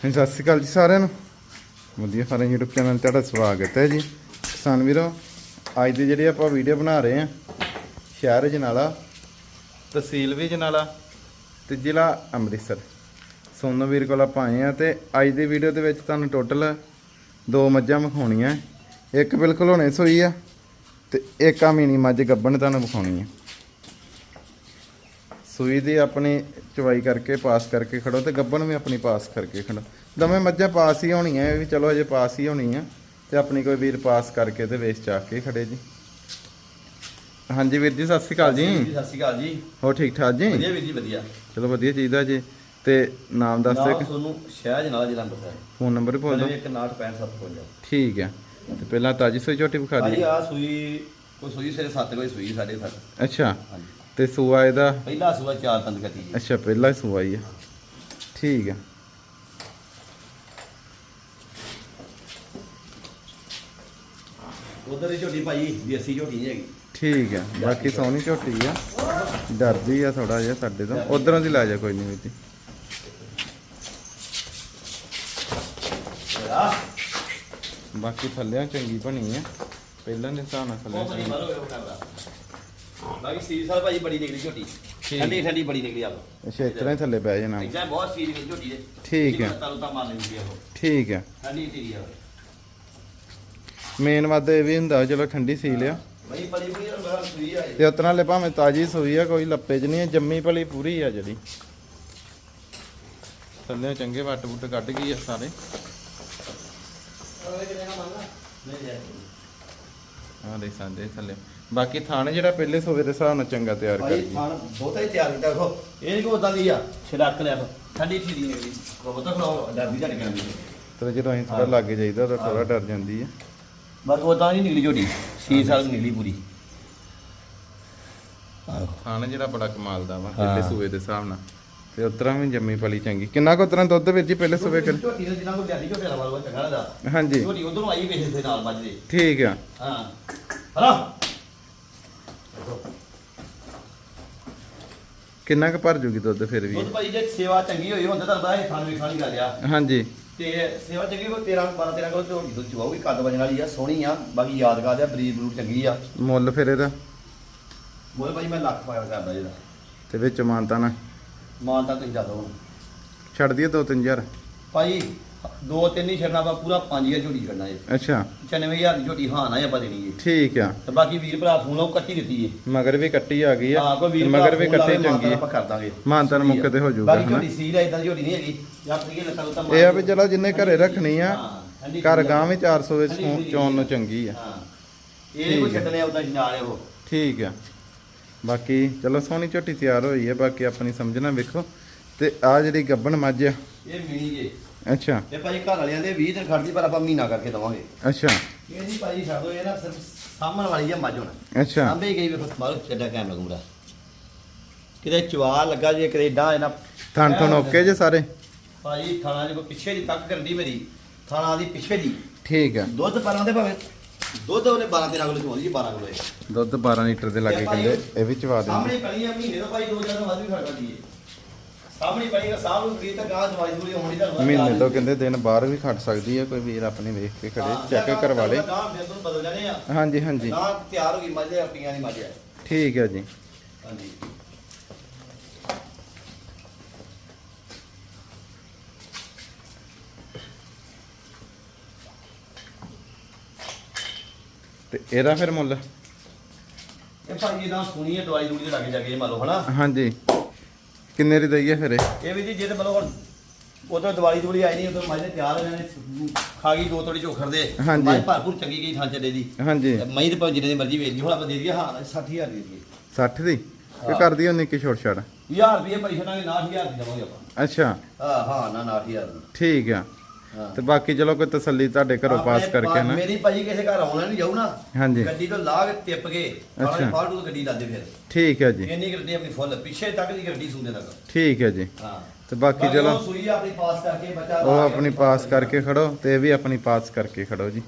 ਹਾਂਜੀ, ਸਤਿ ਸ਼੍ਰੀ ਅਕਾਲ ਜੀ ਸਾਰਿਆਂ ਨੂੰ। ਵਧੀਆ ਫਾਰਮ YouTube ਚੈਨਲ ਤੁਹਾਡਾ ਸਵਾਗਤ ਹੈ ਜੀ। ਕਿਸਾਨ ਵੀਰੋ, ਅੱਜ ਦੀ ਜਿਹੜੀ ਆਪਾਂ ਵੀਡੀਓ ਬਣਾ ਰਹੇ ਹਾਂ, ਸ਼ਹਿਰ ਜਨਾਲਾ, ਤਹਿਸੀਲ ਵੀ ਜਨਾਲਾ ਤੇ ਜ਼ਿਲ੍ਹਾ ਅੰਮ੍ਰਿਤਸਰ। ਸੋਨੂ ਵੀਰ ਕੋਲ ਆਪਾਂ ਆਏ ਆ ਤੇ ਅੱਜ ਦੀ ਵੀਡੀਓ ਦੇ ਵਿੱਚ ਤੁਹਾਨੂੰ ਟੋਟਲ ਦੋ ਮੱਝਾਂ ਵਿਖਾਉਣੀਆਂ। ਇੱਕ ਬਿਲਕੁਲ ਹੁਣੇ ਸੋਈ ਆ ਤੇ ਇੱਕ ਆ ਮੀਨੀ ਮੱਝ ਗੱਬਣ ਤੁਹਾਨੂੰ ਵਿਖਾਉਣੀ ਆ। ਸੂਈ ਦੀ ਆਪਣੀ ਚਵਾਈ ਕਰਕੇ ਪਾਸ ਕਰਕੇ ਖੜੋ ਤੇ ਗੱਬਣ ਵੀ ਆਪਣੀ ਪਾਸ ਕਰਕੇ ਖੜੋ। ਦਵੇਂ ਮੱਝਾਂ ਪਾਸ ਹੀ ਹੋਣੀਆਂ ਇਹ ਵੀ ਚਲੋ ਅਜੇ ਪਾਸ ਹੀ ਹੋਣੀ ਆ ਤੇ ਆਪਣੀ ਕੋਈ ਵੀਰ ਪਾਸ ਕਰਕੇ ਤੇ ਵੇਚ ਚਾ ਕੇ ਖੜੇ ਜੀ। ਹਾਂਜੀ ਵੀਰ ਜੀ ਸਤਿ ਸ਼੍ਰੀ ਅਕਾਲ ਜੀ। ਸਤਿ ਸ਼੍ਰੀ ਅਕਾਲ ਜੀ ਹੋ ਠੀਕ ਠਾਕ ਜੀ? ਵਧੀਆ ਵੀਰ ਜੀ ਵਧੀਆ। ਚਲੋ ਵਧੀਆ ਚਾਹੀਦਾ ਜੀ। ਤੇ ਨਾਮ ਦੱਸ ਨਾਮ ਦਿਓ ਤੁਹਾਨੂੰ ਸ਼ਹਿਜ ਨਾਲ ਜ਼ਿਲ੍ਹਾ ਅੰਮ੍ਰਿਤਸਰ ਫੋਨ ਨੰਬਰ ਬੋਲ ਦਿਓ। 1965 ਠੀਕ ਹੈ। ਤੇ ਪਹਿਲਾਂ ਤਾਜੀ ਸੋਈ ਝੋਟੀ ਵਿਖਾ ਦੀ ਆ ਸੂਈ ਕੋਈ ਸੂਈ ਸਵੇਰੇ 7 ਵਜੇ ਸੂਈ 7:30 ਅੱਛਾ। ਤੇ ਸੂਆ ਇਹਦਾ? ਪਹਿਲਾ ਸੂਆ ਚਾਰ ਤੰਦ ਕੱਟੀ ਜੀ। ਅੱਛਾ ਪਹਿਲਾ ਹੀ ਸੂਆ ਹੀ ਆ। ਠੀਕ ਹੈ ਉਧਰ ਦੀ ਝੋਟੀ ਭਾਈ ਦੇਸੀ ਝੋਟੀ ਨਹੀਂ ਹੈਗੀ। ਠੀਕ ਹੈ ਬਾਕੀ ਸੋਹਣੀ ਝੋਟੀ ਆ। ਡਰਦੀ ਆ ਥੋੜਾ ਜਿਹਾ ਸਾਡੇ ਤੋਂ। ਉਧਰੋਂ ਦੀ ਲੈ ਜਾ ਕੋਈ ਨਹੀਂ ਆ। ਬਾਕੀ ਥੱਲਿਆਂ ਚੰਗੀ ਬਣੀ ਆ। ਪਹਿਲਾਂ ਦੇ ਹਿਸਾਬ ਨਾਲ ਥੱਲਿਆਂ ਚੰਗੀ। ਬਾਕੀ ਸੀਰੀ ਸਾਲ ਭਾਜੀ ਬੜੀ ਨਿਕਲੀ ਝੋਟੀ। ਠੰਡੀ ਠੰਡੀ ਬੜੀ ਨਿਕਲੀ ਆ ਅੱਛਾ ਇਸ ਤਰ੍ਹਾਂ ਹੀ ਥੱਲੇ ਬਹਿ ਜਾਣਾ। ਇੱਦਾਂ ਬਹੁਤ ਸੀਰੀ ਨਿਕਲੀ ਝੋਟੀ ਦੇ। ਠੀਕ ਹੈ। ਤਲੂ ਤਾਂ ਮਾਰ ਲੈਂਦੀ ਆ ਉਹ। ਠੀਕ ਹੈ। ਠੰਡੀ ਤੇਰੀ ਆ ਮੇਨ ਵਾਦਾ ਇਹ ਵੀ ਹੁੰਦਾ ਚਲੋ ਠੰਡੀ ਸੀ ਲਿਆ ਭਾਈ ਬੜੀ ਬੜੀ ਬਾਹਰ ਸੂਈ ਆ ਤੇ ਉਤਨਾ ਲੈ ਭਾਵੇਂ ਤਾਜੀ ਸੂਈ ਆ ਕੋਈ ਲੱਪੇ ਚ ਨਹੀਂ ਜੰਮੀ ਭਲੀ ਪੂਰੀ ਆ ਜਿਹੜੀ। ਥੱਲੇ ਚੰਗੇ ਵੱਟ ਵੁੱਟ ਕੱਢ ਗਈ ਆ ਸਾਰੇ। ਨਹੀਂ। ਆ ਦੇ ਸੰਦੇ ਥੱਲੇ। ਬਾਕੀ ਥਾਣੇ ਜਿਹੜਾ ਪਹਿਲੇ ਸੋਵੇ ਦੇ ਹਿਸਾਬ ਨਾਲ ਚੰਗਾ ਤਿਆਰ ਕਰ ਭਾਈ ਗਈ ਖਾਣ ਬਹੁਤਾ ਹੀ ਤਿਆਰ ਕੀਤਾ। ਦੇਖੋ ਇਹ ਨਹੀਂ ਕੋ ਉਦਾਂ ਦੀ ਆ ਛੜਕ ਲਿਆ ਠੰਡੀ ਠੰਡੀ ਨਿਕਲੀ ਬਹੁਤਾ ਖੜਾਓ ਡਰਦੀ ਝੜ ਗਿਆ ਤੇ ਜਦੋਂ ਅਸੀਂ ਥੋੜਾ ਲੱਗੇ ਜਾਈਦਾ ਤਾਂ ਥੋੜਾ ਡਰ ਜਾਂਦੀ ਆ। ਬਸ ਉਦਾਂ ਨਹੀਂ ਨਿਕਲੀ ਝੋਟੀ 6 ਸਾਲ ਨਿਕਲੀ ਪੂਰੀ। ਆਹੋ। ਥਾਣੇ ਜਿਹੜਾ ਬੜਾ ਕਮਾਲ ਦਾ ਵਾ ਹਾਂ। ਪਹਿਲੇ ਸੂਏ ਦੇ ਹਿਸਾਬ ਨਾਲ। ਤੇ ਉਤਰਾ ਵੀ ਜੰਮੀ ਭਲੀ ਚੰਗੀ। ਕਿੰਨਾ ਕੁ ਉਤਰਾ ਦੁੱਧ ਵੀਰ ਜੀ ਪਹਿਲੇ ਸੂਏ ਕਰ? ਝੋਟੀ ਦੇ ਜਿਨ੍ਹਾਂ ਕੋਲ ਲਿਆਦੀ ਝੋਟੀ ਦਾ ਵਾਲਾ ਚੰਗਾ ਦਾ ਹਾਂਜੀ। ਝੋਟੀ ਉਧਰੋਂ ਆਈ ਵੇਖੇ ਤੇ ਨਾਲ ਵੱਜਦੇ ਠੀਕ ਆ। ਹਾਂ। ਹਲਾ। ਕਿੰਨਾ ਕੁ ਭਰ ਜੂਗੀ ਦੁੱਧ ਫਿਰ ਵੀ? ਦੁੱਧ ਭਾਈ ਜੇ ਸੇਵਾ ਚੰਗੀ ਹੋਈ ਹੁੰਦਾ ਤਾਂ ਇਹ ਖਾਣ ਵੀ ਖਾਣੀ ਗੱਲ ਆ। ਹਾਂਜੀ। ਤੇ ਸੇਵਾ ਚੰਗੀ ਕੋ 13 12 13 ਕੋਲ ਝੋਟੀ ਦੁੱਧ ਚਵਾਉਗੀ ਕੱਦ ਵਜਣ ਵਾਲੀ ਆ ਸੋਹਣੀ ਆ ਬਾਕੀ ਯਾਦਗਾਰ ਆ ਬਰੀਡ ਬਰੂਡ ਚੰਗੀ ਆ। ਮੁੱਲ ਫਿਰ ਇਹਦਾ? ਬੋਲ ਭਾਈ ਮੈਂ ਲੱਖ ਪਾਇਆ ਕਰਦਾ ਇਹਦਾ। ਤੇ ਵਿੱਚ ਮਾਨਤਾ ਨਾ ਮਾਨ ਤਾਂ ਤੁਸੀਂ ਦਿਓ ਹੁਣ। ਛੱਡ ਦਈਏ 2-3000 ਭਾਈ ਦੋ ਤਿੰਨ ਹੀ ਛੱਡਣਾ ਵਾ ਪੂਰਾ 5000 ਝੋਟੀ ਛੱਡਣਾ ਇਹ ਅੱਛਾ। 95000 ਦੀ ਝੋਟੀ ਹਾਂ ਨਾ ਆਪਾਂ ਦੇਣੀ ਏ ਠੀਕ ਆ। ਤੇ ਬਾਕੀ ਵੀਰ ਭਰਾ ਫੋਨ ਲਾਓ ਕੱਟੀ ਦਿੱਤੀ ਏ ਮਗਰ ਵੀ ਕੱਟੀ ਆ ਗਈ ਆ। ਹਾਂ ਕੋਈ ਵੀਰ ਮਗਰ ਵੀ ਕੱਟੀ ਚੰਗੀ ਆਪਾਂ ਕਰ ਦਾਂਗੇ। ਮਾਨਤਾ ਨੂੰ ਮੌਕੇ ਤੇ ਹੋ ਜਾਊਗਾ ਬਾਕੀ ਝੋਟੀ ਸੀਲ ਆ ਇਦਾਂ ਝੋਟੀ ਨਹੀਂ ਹੈਗੀ। ਜਾਂ ਆਪਣੀ ਲੱਤਾਂ ਮਾਰ ਇਹ ਆ ਵੀ ਚਲੋ ਜਿੰਨੇ ਘਰੇ ਰੱਖਣੀ ਆ ਹਾਂ, ਘਰ ਗਾਂ ਵੀ 400 ਵਿੱਚ ਚੌਣ ਨੂੰ ਚੰਗੀ ਆ। ਹਾਂ। ਇਹ ਨਹੀਂ ਕੋਈ। ਛੱਡਣੇ ਉਦਾਂ ਨਾਲ ਉਹ। ਠੀਕ ਆ। ਬਾਕੀ ਚਲੋ ਸੋਹਣੀ ਝੋਟੀ ਤਿਆਰ ਹੋਈ ਹੈ ਬਾਕੀ ਆਪਣੀ ਸਮਝਣਾ ਵੇਖੋ। ਤੇ ਆ ਜਿਹੜੀ ਗੱਬਣ ਮੱਝ ਆ। ਇਹ ਮਿਣੀ ਜੇ। ਅੱਛਾ। ਤੇ ਭਾਈ ਘਰ ਵਾਲਿਆਂ ਦੇ 20 ਦਿਨ ਖੜਦੀ ਪਰ ਆਪਾਂ ਮਹੀਨਾ ਕਰਕੇ ਦਵਾਂਗੇ। ਅੱਛਾ। ਇਹ ਨਹੀਂ ਭਾਈ ਛੱਡੋ ਇਹ ਨਾ ਸਿਰਫ ਸਾਹਮਣ ਵਾਲੀ ਆ ਮੱਝ ਹੁਣ। ਅੱਛਾ। ਸਾਂਭੇ ਗਈ ਵੇਖੋ ਮਾਰੋ ਚੱਡਾ ਕੈਮ ਲੱਗੂਗਾ ਕਿਤੇ ਚਵਾ ਲੱਗਾ ਜੇ ਕੈਨੇਡਾ ਇਹਨਾਂ ਥਣ ਥਣ ਓਕੇ ਜੇ ਸਾਰੇ? ਭਾਈ ਥਾਣਾ ਜੇ ਪਿੱਛੇ ਦੀ ਤੱਕ ਕਰਦੀ ਮੇਰੀ ਥਾਣਾ ਦੀ ਪਿੱਛੇ ਦੀ। ਠੀਕ ਆ। ਦੁੱਧ ਪਾਰਾਂ ਦੇ ਭਾਵੇਂ ਦੁੱਧ ਉਹਨੇ 12 13 ਕਿਲੋ ਚੋਂਦੀ ਜੀ 12 ਕਿਲੋ ਇਹ ਦੁੱਧ 12 ਲੀਟਰ ਦੇ ਲਾਗੇ ਕਹਿੰਦੇ ਇਹ ਵੀ ਚਵਾ ਦਿੰਦੇ ਸਾਹਮਣੇ ਆ ਮਹੀਨੇ ਤੋਂ ਭਾਈ ਦੋ ਚਾਰ ਤੋਂ ਵੱਧ ਵੀ ਖੜ ਜਾਂਦੀ ਹੈ ਸਾਹਮਣੇ ਪਣੀ ਦਾ ਸਾਹ ਨੂੰ ਤਾਂ ਗਾਂ ਦਵਾਈ ਦੂਰੀ ਹੋਣੀ ਤਾਂ ਮਹੀਨੇ ਤੋਂ ਕਹਿੰਦੇ ਦਿਨ ਬਾਹਰ ਵੀ ਖੜ ਸਕਦੀ ਹੈ ਕੋਈ ਵੀਰ ਆਪਣੇ ਵੇਖ ਕੇ ਖੜੇ ਚੈੱਕ ਕਰਵਾ ਲੇ। ਗਾਂ ਫਿਰ ਤੋਂ ਬਦਲ ਜਾਣੇ ਆ। ਹਾਂਜੀ ਹਾਂਜੀ। ਗਾਂ ਤਿਆਰ ਹੋ ਗਈ ਮੱਝ ਆਪਣੀਆਂ ਦੀ ਮੱਝ ਆ ਠੀਕ ਹੈ ਜੀ। ਹਾਂਜੀ। ਤੇ ਇਹਦਾ ਫਿਰ ਮੁੱਲ? ਇਹ ਭਾਈ ਇਹਦਾ ਸੁਣੀ ਹੈ ਦਵਾਈ ਦੂਰੀ ਦੇ ਲੱਗੇ ਜਾ ਕੇ ਇਹ ਮੰਨ ਲਓ ਹਨਾ? ਹਾਂਜੀ। ਕਿੰਨੇ ਦੀ ਦਈਏ ਫਿਰ ਇਹ? ਇਹ ਵੀ ਜੀ ਜੇ ਤੇ ਮਤਲਬ ਹੁਣ ਉਧਰ ਦਵਾਈ ਦੂਰੀ ਆਈ ਨਹੀਂ ਉਧਰ ਮੱਝ ਨੇ ਤਿਆਰ ਇਹਨਾਂ ਨੇ ਖਾ ਗਈ ਦੋ ਤੋੜੀ ਝੋਖਰ ਦੇ। ਹਾਂਜੀ। ਮੱਝ ਭਰਪੂਰ ਚੰਗੀ ਗਈ ਥਾਂ ਚੱਡੇ ਦੀ। ਹਾਂਜੀ। ਤੇ ਮਹੀਂ ਦੇ ਭਾਵੇਂ ਜਿੰਨੇ ਦੀ ਮਰਜ਼ੀ ਵੇਚ ਲਈ ਹੁਣ ਆਪਾਂ ਦੇ ਦਈਏ ਹਾਂ 60000 ਦੇ ਦਈਏ। 60 ਦੀ? ਕਿ ਕਰਦੀ ਉਹਨੇ ਕੀ ਛੋੜ ਛੜ 1000 ਰੁਪਏ ਪੈਸੇ ਨਾਲ 9000 ਦੀ ਦੇਵਾਂਗੇ ਆਪਾਂ। ਅੱਛਾ। ਹਾਂ ਹਾਂ ਨਾ 9000 ਦੀ। ਠੀਕ ਆ। ਤੇ ਬਾਕੀ ਚਲੋ ਕੋਈ ਤਸੱਲੀ ਤੁਹਾਡੇ ਘਰੋਂ ਪਾਸ ਕਰਕੇ ਨਾ। ਮੇਰੀ ਭਾਈ ਕਿਸੇ ਘਰ ਆਉਣਾ ਨਹੀਂ ਜਾਊ ਨਾ ਹਾਂਜੀ। ਗੱਡੀ ਤੋਂ ਲਾਗ ਟਿੱਪ ਕੇ ਅੱਛਾ। ਫਾਲਤੂ ਗੱਡੀ ਲਾਦੇ ਫਿਰ। ਠੀਕ ਹੈ ਜੀ। ਇੰਨੀ ਗੱਡੀ ਆਪਣੀ ਫੁੱਲ ਪਿੱਛੇ ਤੱਕ ਦੀ ਗੱਡੀ ਸੁਣਦੇ ਤੱਕ। ਠੀਕ ਹੈ ਜੀ। ਹਾਂ। ਤੇ ਬਾਕੀ ਚਲੋ। ਸੂਈ ਆਪਣੀ ਪਾਸ ਕਰਕੇ ਬੱਚਾ ਉਹ ਆਪਣੀ ਪਾਸ ਕਰਕੇ ਖੜੋ ਤੇ ਇਹ ਵੀ ਆਪਣੀ ਪਾਸ ਕਰਕੇ ਖੜੋ ਜੀ।